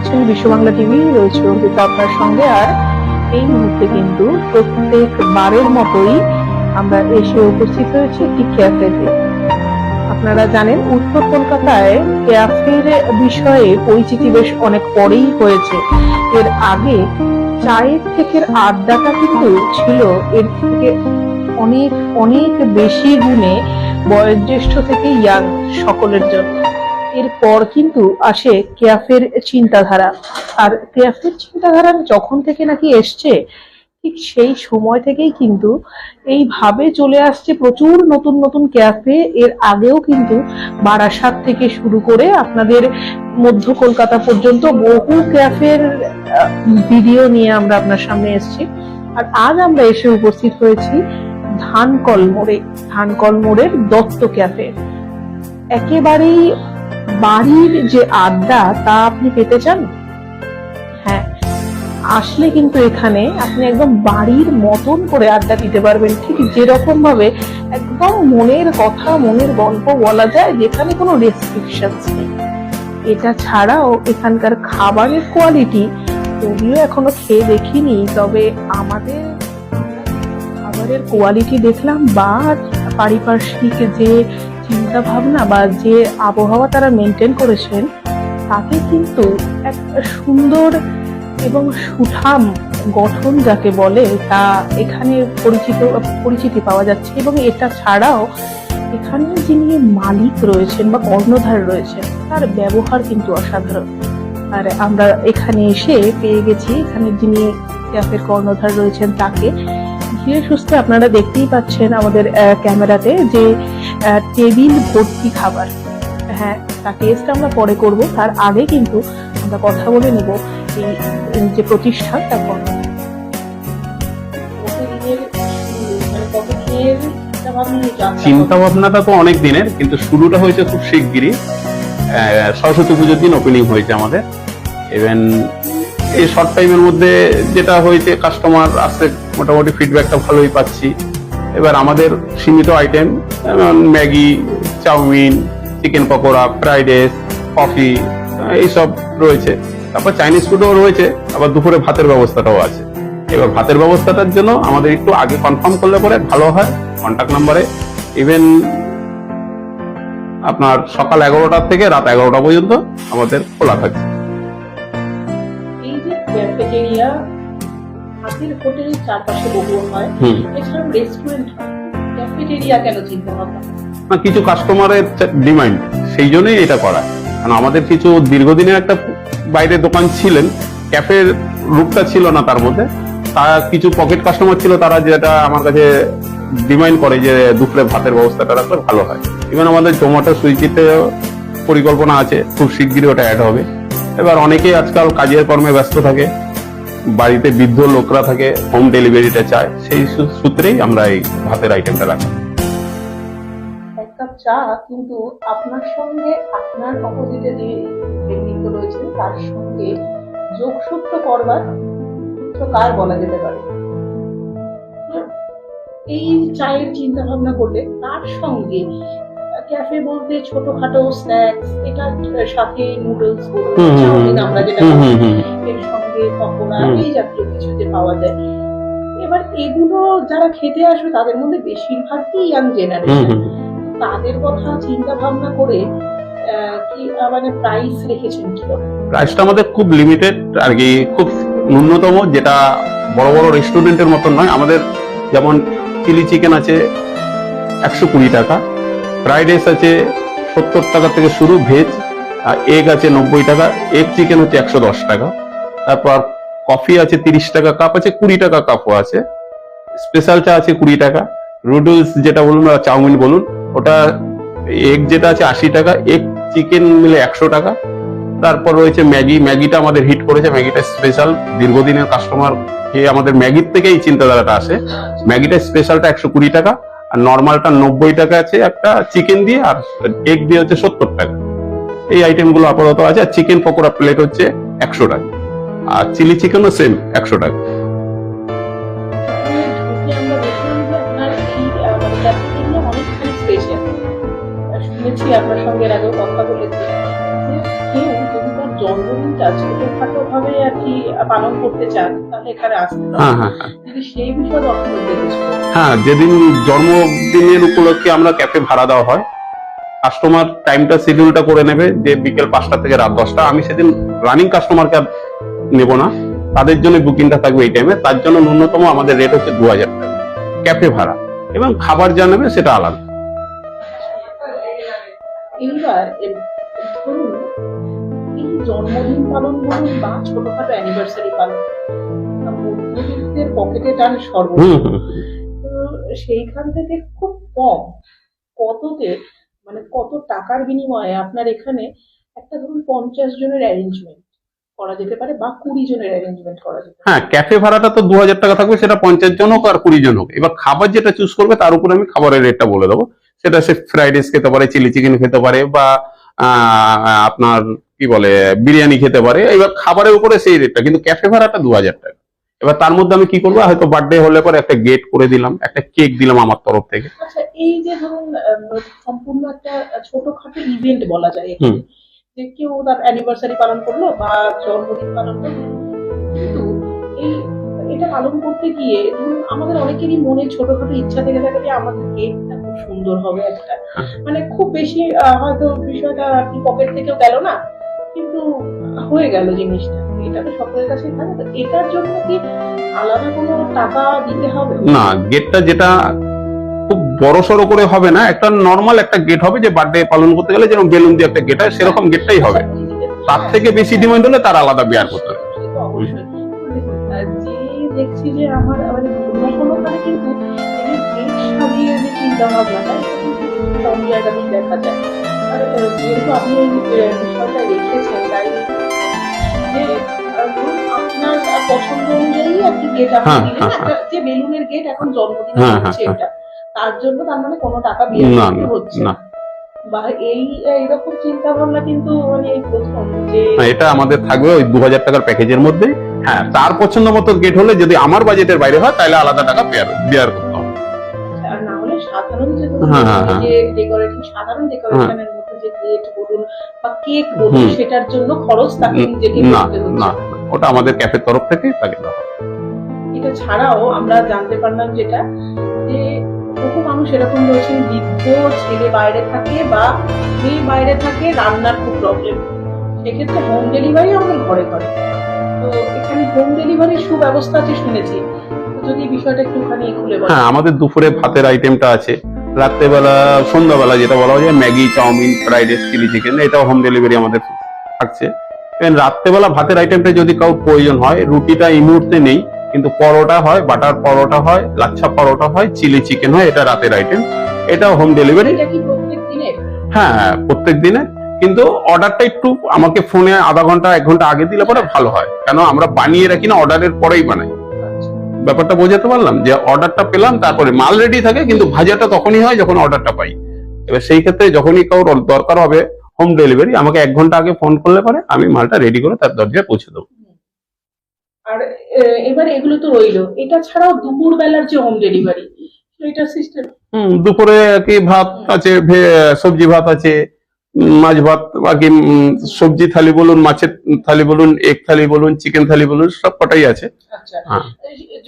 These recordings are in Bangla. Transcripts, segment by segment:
দেখছেন বিশ্ব বাংলা টিভি, রয়েছে অঙ্কিতা আপনার সঙ্গে। আর এই মুহূর্তে কিন্তু প্রত্যেক বারের মতোই আমরা এসে উপস্থিত হয়েছি একটি ক্যাফেতে। আপনারা জানেন, উত্তর কলকাতায় ক্যাফের বিষয়ে পরিচিতি বেশ অনেক পরেই হয়েছে। এর আগে চায়ের থেকে আড্ডাটা কিন্তু ছিল, এর থেকে অনেক অনেক বেশি গুণে বয়োজ্যেষ্ঠ থেকে ইয়াং সকলের জন্য। এরপর কিন্তু আসে ক্যাফের চিন্তাধারা। আর ক্যাফের চিন্তাধারা যখন থেকে নাকি এসছে, ঠিক সেই সময় থেকেই কিন্তু এইভাবে চলে আসছে প্রচুর নতুন নতুন ক্যাফে। এর আগেও কিন্তু বারাসাত থেকে শুরু করে আপনাদের মধ্য কলকাতা পর্যন্ত বহু ক্যাফের ভিডিও নিয়ে আমরা আপনার সামনে এসেছি। আর আজ আমরা এসে উপস্থিত হয়েছি ধানকল মোড়ে ধানকল মোড়ের দত্ত ক্যাফে। একেবারেই বাড়ির যে আড্ডা, তা আপনি পেতে চান? হ্যাঁ আসলে কিন্তু এখানে আপনি একদম বাড়ির মতন করে আড্ডা দিতে পারবেন। ঠিক যেরকম ভাবে একদম মনের কথা, মনের গল্প বলা যায়, যেখানে কোনো রেস্ট্রিকশনস নেই। এটা ছাড়াও এখানকার খাবারের কোয়ালিটি যদিও এখনও খেয়ে দেখিনি, তবে আমাদের খাবারের কোয়ালিটি দেখলাম বা পারিপার্শ্বিক যে চিন্তা ভাবনা বা যে আবহাওয়া তারা মেনটেন করেছেন, তাতে কিন্তু এক সুন্দর এবং সুঠাম গঠন যাকে বলে, তা এখানে পরিচিত, পরিচিতি পাওয়া যাচ্ছে এবং এটা ছাড়াও এখানে যিনি মালিক রয়েছেন বা কর্ণধার রয়েছেন, তার ব্যবহার কিন্তু অসাধারণ। আর আমরা এখানে এসে পেয়ে গেছি, এখানে যিনি ক্যাফের কর্ণধার রয়েছেন তাকে। ধীরে সুস্থে আপনারা দেখতেই পাচ্ছেন আমাদের আহ, ক্যামেরাতে যে আহ, টেবিল ভর্তি খাবার। হ্যাঁ তার টেস্ট আমরা পরে করব। তার আগে কিন্তু আমরা কথা বলে নেব এই যে প্রতিষ্ঠান তার মানে চিন্তা ভাবনাটা তো অনেক দিনের কিন্তু শুরুটা হয়েছে খুব শিগগিরই। আহ, সরস্বতী পুজোর দিন ওপেনিং হয়েছে আমাদের। ইভেন এই শর্ট টাইমের মধ্যে যেটা হয়েছে কাস্টমার আসতে মোটামুটি ফিডব্যাকটা ভালোই পাচ্ছি। এবার আমাদের সীমিত আইটেম যেমন Maggi, chow mein chicken pakora fried rice coffee এইসব রয়েছে। তারপর চাইনিজ ফুডও রয়েছে, আবার দুপুরে ভাতের ব্যবস্থাটাও আছে। এবার ভাতের ব্যবস্থাটার জন্য আমাদের একটু আগে কনফার্ম করলে পরে ভালো হয় কন্ট্যাক্ট নাম্বারে ইভেন আপনার সকাল এগারোটা থেকে রাত এগারোটা পর্যন্ত আমাদের খোলা থাকে এই যে ক্যাফেটেরিয়া হাতের হোটেলের চারপাশে বহু হয়। এছাড়াও রেস্টুরেন্ট হয়। ক্যাফেটেরিয়া কেন চিন্তা ভাবনা না কিছু কাস্টমারের ডিমান্ড সেই জন্যই এটা করা। কারণ আমাদের কিছু দীর্ঘদিনের একটা বাইরে দোকান ছিলেন ক্যাফের রূপটা ছিল না তার মধ্যে। তার কিছু পকেট কাস্টমার ছিল তারা যেটা আমার কাছে ডিমান্ড করে যে দুপুরে ভাতের ব্যবস্থাটা রাখলে ভালো হয়। ইভেন আমাদের জোম্যাটো সুইগিতে পরিকল্পনা আছে খুব শিগগিরই ওটা অ্যাড হবে। এবার অনেকেই আজকাল কাজের কর্মে ব্যস্ত থাকে। বাড়িতে বৃদ্ধ লোকরা থাকে হোম ডেলিভারিটা চায় সেই সূত্রেই আমরা এই ভাতের আইটেমটা রাখি এক কাপ চা কিন্তু আপনার সঙ্গে আপনার অপোজিটে যে ব্যক্তিত্ব রয়েছে তার সঙ্গে যোগসূত্র করবার তো কার বলা যেতে পারে এই চায়ের চিন্তা ভাবনা করলে তার সঙ্গে ক্যাফে বলতে ছোটখাটো স্ন্যাক্স এটার সাথে নুডলস আমরা যেটা। এর সঙ্গে পকোড়া হুম। এই জাতীয় কিছু যে পাওয়া যায়। এবার এগুলো যারা খেতে আসবে তাদের মধ্যে বেশিরভাগই ইয়াং জেনারেশন তাদের কথা চিন্তা ভাবনা করে কি মানে প্রাইস রেখেছেন প্রাইসটা আমাদের খুব লিমিটেড আর কি খুব ন্যূনতম যেটা বড় বড় রেস্টুরেন্টের মতন নয়। আমাদের যেমন চিলি চিকেন আছে একশো কুড়ি টাকা ফ্রাইড রাইস আছে সত্তর টাকা থেকে শুরু ভেজ আর এগ আছে নব্বই টাকা এগ চিকেন হচ্ছে একশো দশ টাকা। তারপর কফি আছে তিরিশ টাকা কাপ আছে, কুড়ি টাকা কাপও আছে। স্পেশাল চা আছে কুড়ি টাকা। নুডলস যেটা বলুন আর চাউমিন বলুন, ওটা এগ যেটা আছে আশি টাকা এগ চিকেন মিলে একশো টাকা। তারপর রয়েছে ম্যাগি, ম্যাগিটা আমাদের হিট করেছে, ম্যাগিটা স্পেশাল দীর্ঘদিনের কাস্টমার খেয়ে আমাদের ম্যাগির থেকেই চিন্তাধারাটা আসে। ম্যাগিটা স্পেশালটা একশো কুড়ি টাকা, আর নর্মালটা নব্বই টাকা আছে একটা চিকেন দিয়ে, আর এগ দিয়ে হচ্ছে সত্তর টাকা। এই আইটেমগুলো আপাতত আছে, আর চিকেন পকোড়া প্লেট হচ্ছে একশো টাকা। আর চিলি চিকেনও সেম একশো টাকা। শুনেছি আপনার সঙ্গে হ্যাঁ যেদিন জন্মদিনের উপলক্ষে আমরা ক্যাফে ভাড়া দেওয়া হয় কাস্টমার টাইমটা শিডিউলটা করে নেবে যে বিকেল পাঁচটা থেকে রাত দশটা। আমি সেদিন রানিং কাস্টমারকে আর নেব না। তাদের জন্য বুকিংটা থাকবে এই টাইমে তার জন্য ন্যূনতম আমাদের রেট হচ্ছে দু হাজার টাকা। ক্যাফে ভাড়া। এবং খাবার যা নেবে সেটা আলাদা। এইবার ধরুন জন্মদিন পালন বা ছোটখাটো অ্যানিভার্সারি পালন মধ্যবিত্তের পকেটে টান সেইখান থেকে খুব কম কততে মানে কত টাকার বিনিময়ে আপনার এখানে একটা ধরুন পঞ্চাশ জনের অ্যারেঞ্জমেন্ট করা যেতে পারে বা কুড়ি জনের অ্যারেঞ্জমেন্ট করা যেতে পারে। হ্যাঁ ক্যাফে ভাড়াটা তো দু হাজার টাকা থাকবে সেটা পঞ্চাশ জন হোক আর কুড়ি জন হোক। এবার খাবার যেটা চুজ করবে তার উপরে আমি খাবারের রেটটা বলে দেবো। সেটা সে ফ্রাইড রাইস খেতে পারে চিলি চিকেন খেতে পারে বা আপনার কি বলে বিরিয়ানি খেতে পারে। এবার খাবারের উপরে সেই রেটটা কিন্তু ক্যাফে ভাড়াটা দু হাজার টাকা। এবার তার মধ্যে আমি কি করব হয়তো বার্থডে হলে পরে একটা গেট করে দিলাম একটা কেক দিলাম আমার তরফ থেকে। আচ্ছা এই যে ধরুন সম্পূর্ণ একটা ছোটখাটো ইভেন্ট বলা যায়। যে কেউ তার অ্যানিভার্সারি পালন করল বা জন্মদিন পালন করল। কিন্তু এই এটা পালন করতে গিয়ে আমাদের অনেকেরই মনে ছোটখাটো ইচ্ছা থেকে থাকে যে আমাদের কেকটা খুব সুন্দর হবে একটা। মানে খুব বেশি হয়তো বিষয়টা কি পকেট থেকেও গেল না, কিন্তু হয়ে গেল জিনিসটা। এটা তো সকলের কাছে থাকে। তো এটার জন্য কি আলাদা কোনো টাকা দিতে হবে? না গেটটা যেটা বড় সড়ো করে হবে না একটা নর্মাল একটা গেট হবে যে বার্থডে পালন করতে গেলে যেরকম বেলুন দিয়ে একটা গেট হয় সেরকম গেটটাই হবে। তার থেকে বেশি ডিমান্ড হলে তার আলাদা বিয়ার করতে হবে। সে তো অবশ্যই। আর যে দেখছি যে আমার মানে কোনো কোনো কিন্তু এই যে কেক সাজিয়ে যে চিন্তা ভাবনাটা কম জায়গাতেই দেখা যায়। আর যেহেতু আপনি এই বিষয়টা রেখেছেন তাই যে আপনার পছন্দ অনুযায়ী কি গেট আপনি হ্যাঁ, দিলেন হ্যাঁ, যে বেলুনের গেট এখন জন্মদিন হ্যাঁ, হচ্ছে হ্যাঁ, এটা তার জন্য তার মানে কোনো টাকা বিয়ে হচ্ছে না। না। বা এই এইরকম চিন্তা ভাবনা কিন্তু মানে এই প্রথম যে এটা আমাদের থাকবে ওই দু হাজার টাকার প্যাকেজের মধ্যে। হ্যাঁ তার পছন্দ মতো গেট হলে যদি আমার বাজেটের বাইরে হয় তাহলে আলাদা টাকা বিয়ার বিয়ার করতে হবে। আর না হলে সাধারণ যে। যে ডেকোরেশন সাধারণ ডেকোরেশনের মধ্যে যে গেট বলুন বা কেক বলুন সেটার জন্য খরচ তাকে নিজেকে না না ওটা আমাদের ক্যাফের তরফ থেকেই তাকে দেওয়া হবে। এটা ছাড়াও আমরা জানতে পারলাম যেটা যে এরকম রয়েছেন বৃদ্ধ ছেলে বাইরে থাকে বা মেয়ে বাইরে থাকে, রান্নার খুব প্রবলেম সেক্ষেত্রে হোম ডেলিভারি আমাদের ঘরে ঘরে তো এখানে হোম ডেলিভারির সুব্যবস্থা আছে শুনেছি। যদি বিষয়টা একটুখানি খুলে হ্যাঁ আমাদের দুপুরে ভাতের আইটেমটা আছে। রাত্রেবেলা, সন্ধ্যাবেলা যেটা বলা হয় Maggi, chow mein fried rice chilli chicken এটাও হোম ডেলিভারি আমাদের থাকছে। রাত্রেবেলা ভাতের আইটেমটা যদি কাউ প্রয়োজন হয়, রুটিটা এই মুহূর্তে নেই। কিন্তু পরোটা হয় বাটার পরোটা হয় লাচ্ছা পরোটা হয় চিলি চিকেন হয় এটা রাতের আইটেম এটাও হোম ডেলিভারি হ্যাঁ হ্যাঁ প্রত্যেক দিনে। কিন্তু অর্ডারটা একটু আমাকে ফোনে আধা ঘণ্টা এক ঘণ্টা আগে দিলে পরে ভালো হয়। কেন আমরা বানিয়ে রাখি না অর্ডারের পরেই বানাই। ব্যাপারটা বোঝাতে পারলাম যে অর্ডারটা পেলাম তারপরে মাল রেডি থাকে কিন্তু ভাজাটা তখনই হয় যখন অর্ডারটা পাই। এবার সেই ক্ষেত্রে যখনই কারোর দরকার হবে হোম ডেলিভারি আমাকে এক ঘণ্টা আগে ফোন করলে পরে আমি মালটা রেডি করে তার দরজায় পৌঁছে দেবো। আর এবার এগুলো তো রইল। এটা ছাড়াও দুপুর বেলার যে হোম ডেলিভারি সেটা সিস্টেম হুম, দুপুরে কি ভাত আছে সবজি ভাত আছে মাছ ভাত বাকি সবজি থালি বলুন মাছের থালি বলুন এগ থালি বলুন চিকেন থালি বলুন সব কটাই আছে। আচ্ছা। হ্যাঁ।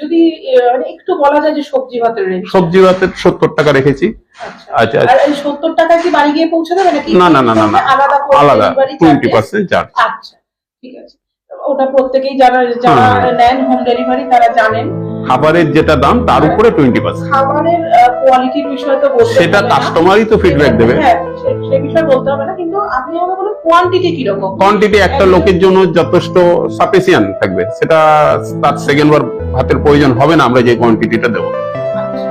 যদি মানে একটু বলা যায় যে সবজি ভাতের সবজি ভাতের সত্তর টাকা রেখেছি। আচ্ছা। আচ্ছা এই সত্তর টাকা কি বাড়ি গিয়ে পৌঁছে দেবে নাকি না, না, না, না, না। আলাদা আলাদা টোয়েন্টি পার্সেন্ট চার্জ আচ্ছা ঠিক আছে। ওটা প্রত্যেকেই যারা যারা নেন হোম ডেলিভারি তারা জানেন। খাবারের যেটা দাম তার উপরে টোয়েন্টি পার্সেন্ট খাবারের কোয়ালিটির বিষয় তো বলতে সেটা কাস্টমারই তো ফিডব্যাক দেবে। হ্যাঁ সে- বিষয়ে বলতে হবে না কিন্তু আপনি আমাকে বলুন কোয়ান্টিটি কীরকম? কোয়ান্টিটি একটা লোকের জন্য যথেষ্ট সাফিসিয়েন্ট থাকবে। সেটা তার সেকেন্ড বার ভাতের প্রয়োজন হবে না আমরা যে কোয়ান্টিটিটা দেবো। আচ্ছা।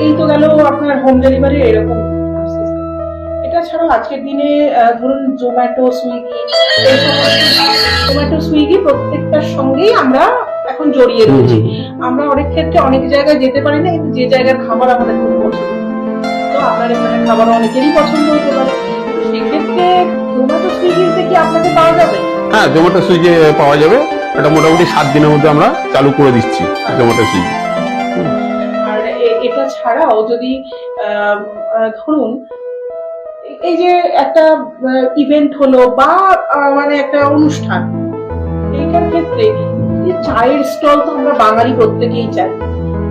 এই- তো গেল আপনার হোম ডেলিভারি এরকম। এটা ছাড়াও আজকের দিনে ধরুন জোম্যাটো সুইগি জোম্যাটো সুইগি প্রত্যেকটার সঙ্গেই আমরা এখন জড়িয়ে রয়েছি। আমরা অনেক ক্ষেত্রে অনেক জায়গায় যেতে পারি না কিন্তু যে জায়গার খাবার আমাদের খুব পছন্দ। তো আপনার এখানে খাবার অনেকেরই পছন্দ হতে পারে। সেক্ষেত্রে জোম্যাটো সুইগিতে কি আপনাকে পাওয়া যাবে? হ্যাঁ জোম্যাটো সুইগি পাওয়া যাবে। এটা মোটামুটি সাত দিনের মধ্যে আমরা চালু করে দিচ্ছি জোম্যাটো সুইগি আর এটা ছাড়াও যদি আহ, ধরুন এই যে একটা ইভেন্ট হলো বা মানে একটা অনুষ্ঠান এইটার ক্ষেত্রে চায়ের স্টল তো আমরা বাঙালি প্রত্যেকেই চাই।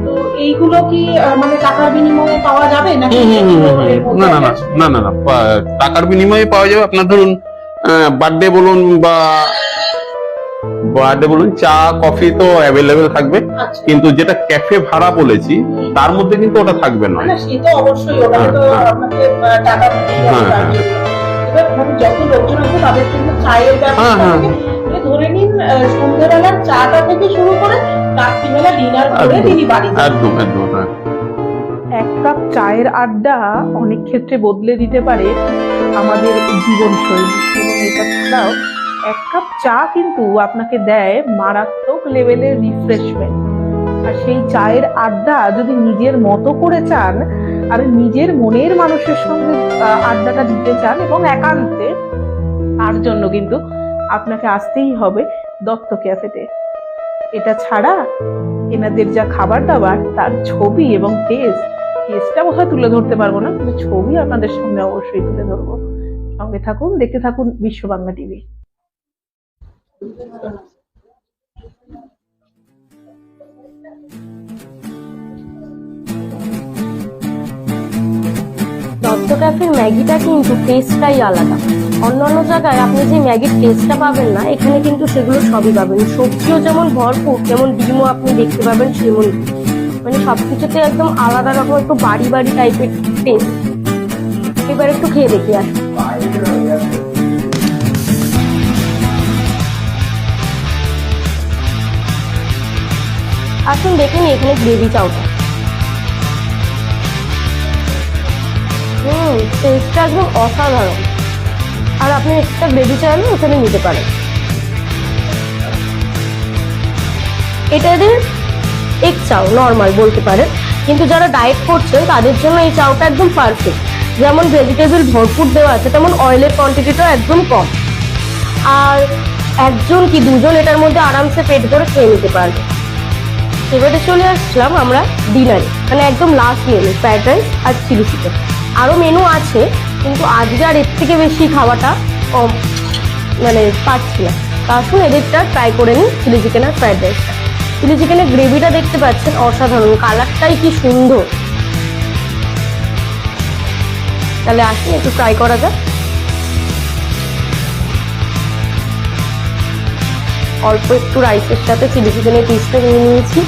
তো এইগুলো কি মানে টাকার বিনিময়ে পাওয়া যাবে না না না না না না টাকার বিনিময়ে পাওয়া যাবে। আপনার ধরুন বার্থডে বলুন বা বার্থডে বলুন চা কফি তো অ্যাভেলেবেল থাকবে আচ্ছা। কিন্তু যেটা ক্যাফে ভাড়া বলেছি তার মধ্যে কিন্তু ওটা থাকবে না একদম। একদম এক কাপ চায়ের আড্ডা অনেক ক্ষেত্রে বদলে দিতে পারে আমাদের জীবনশৈলী। এবং এটা ছাড়াও এক কাপ চা কিন্তু আপনাকে দেয় মারাত্মক লেভেলের রিফ্রেশমেন্ট আর সেই চায়ের আড্ডা যদি নিজের মতো করে চান, আর নিজের মনের মানুষের সঙ্গে আড্ডাটা দিতে চান এবং একান্তে, তার জন্য কিন্তু আপনাকে আসতেই হবে দত্ত ক্যাফেতে। এটা ছাড়া এনাদের যা খাবার দাবার, তার ছবি এবং টেস্ট টেস্টটা বোধহয় তুলে ধরতে পারব না, কিন্তু ছবি আপনাদের সামনে অবশ্যই তুলে ধরবো। সঙ্গে থাকুন, দেখতে থাকুন বিশ্ব বাংলা টিভি। দত্ত ক্যাফের ম্যাগিটা কিন্তু টেস্টটাই আলাদা। অন্যান্য জায়গায় আপনি যে ম্যাগির টেস্টটা পাবেন না, এখানে কিন্তু সেগুলো সবই পাবেন। সবজিও যেমন ভরপুর তেমন ডিমও আপনি দেখতে পাবেন সেমন মানে সব কিছুতে একদম আলাদা রকম একটু বাড়ি বাড়ি টাইপের টেস্ট এবার একটু খেয়ে দেখি, আসুন। আসুন দেখে নিই এখানে গ্রেভি চাউটা হুম টেস্টটা একদম অসাধারণ। আর আপনি এক্সট্রা গ্রেভি চাইলে ওখানে নিতে পারেন। এটা এদের এক চাও নর্মাল বলতে পারেন। কিন্তু যারা ডায়েট করছেন, তাদের জন্য এই চাউটা একদম পারফেক্ট যেমন ভেজিটেবল ভরপুর দেওয়া আছে, তেমন অয়েলের কোয়ান্টিটিটাও একদম কম। আর একজন কি দুজন এটার মধ্যে আরামসে পেট ভরে খেয়ে নিতে পারবে। এবারে চলে আসলাম আমরা ডিনারে মানে একদম লাস্ট মেনু ফ্রাইড রাইস আর চিলি চিকেন আরও মেনু আছে, কিন্তু আজকে আর এর থেকে বেশি খাওয়াটা কম মানে পাচ্ছি না। তা আসুন এদেরটা ট্রাই করে নিন চিলি চিকেন আর ফ্রাইড রাইসটা চিলি চিকেনের গ্রেভিটা দেখতে পাচ্ছেন, অসাধারণ। কালারটাই কি সুন্দর। তাহলে আসুন একটু ট্রাই করা যাক। অল্প একটু রাইসের সাথে চিলি চিকেনের পিসটা নিয়ে নিয়েছি।